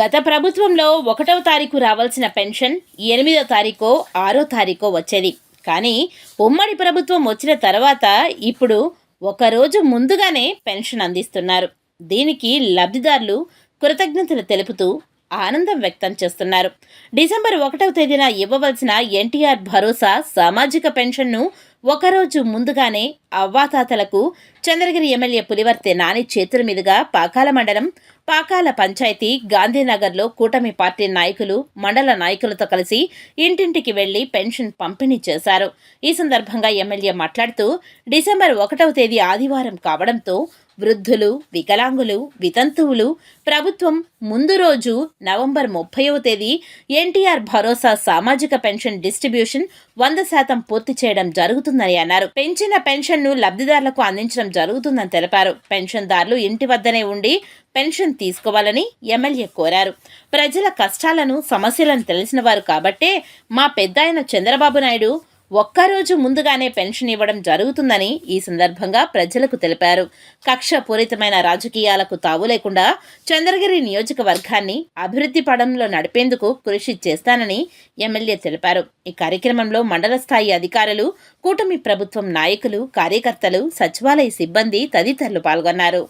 గత ప్రభుత్వంలో ఒకటవ తారీఖు రావాల్సిన పెన్షన్ ఎనిమిదో తారీఖో ఆరో తారీఖో వచ్చేది. కానీ ఉమ్మడి ప్రభుత్వం వచ్చిన తర్వాత ఇప్పుడు ఒకరోజు ముందుగానే పెన్షన్ అందిస్తున్నారు. దీనికి లబ్ధిదారులు కృతజ్ఞతలు తెలుపుతూ ఆనందం వ్యక్తం చేస్తున్నారు. డిసెంబర్ ఒకటవ తేదీన ఇవ్వవలసిన ఎన్టీఆర్ భరోసా సామాజిక పెన్షన్ను ఒకరోజు ముందుగానే అవ్వాతాతలకు చంద్రగిరి ఎమ్మెల్యే పులివర్తె నాని చేతుల మీదుగా పాకాల మండలం పాకాల పంచాయతీ గాంధీనగర్లో కూటమి పార్టీ నాయకులు మండల నాయకులతో కలిసి ఇంటింటికి వెళ్ళి పెన్షన్ పంపిణీ చేశారు. ఈ సందర్భంగా ఎమ్మెల్యే మాట్లాడుతూ డిసెంబర్ ఒకటవ తేదీ ఆదివారం కావడంతో వృద్ధులు వికలాంగులు వితంతువులు ప్రభుత్వం ముందు రోజు నవంబర్ ముప్పైవ తేదీ ఎన్టీఆర్ భరోసా సామాజిక పెన్షన్ డిస్ట్రిబ్యూషన్ వంద శాతం పూర్తి చేయడం జరుగుతుందని అన్నారు. పెంచిన పెన్షన్ను లబ్ధిదారులకు అందించడం జరుగుతుందని తెలిపారు. పెన్షన్దారులు ఇంటి వద్దనే ఉండి పెన్షన్ తీసుకోవాలని ఎమ్మెల్యే కోరారు. ప్రజల కష్టాలను సమస్యలను తెలిసిన వారు కాబట్టే మా పెద్దాయన చంద్రబాబు నాయుడు ఒక్కరోజు ముందుగానే పెన్షన్ ఇవ్వడం జరుగుతుందని ఈ సందర్భంగా ప్రజలకు తెలిపారు. కక్షపూరితమైన రాజకీయాలకు తావు లేకుండా చంద్రగిరి నియోజకవర్గాన్ని అభివృద్ధి పడంలో నడిపేందుకు కృషి చేస్తానని ఎమ్మెల్యే తెలిపారు. ఈ కార్యక్రమంలో మండల స్థాయి అధికారులు కూటమి ప్రభుత్వం నాయకులు కార్యకర్తలు సచివాలయ సిబ్బంది తదితరులు పాల్గొన్నారు.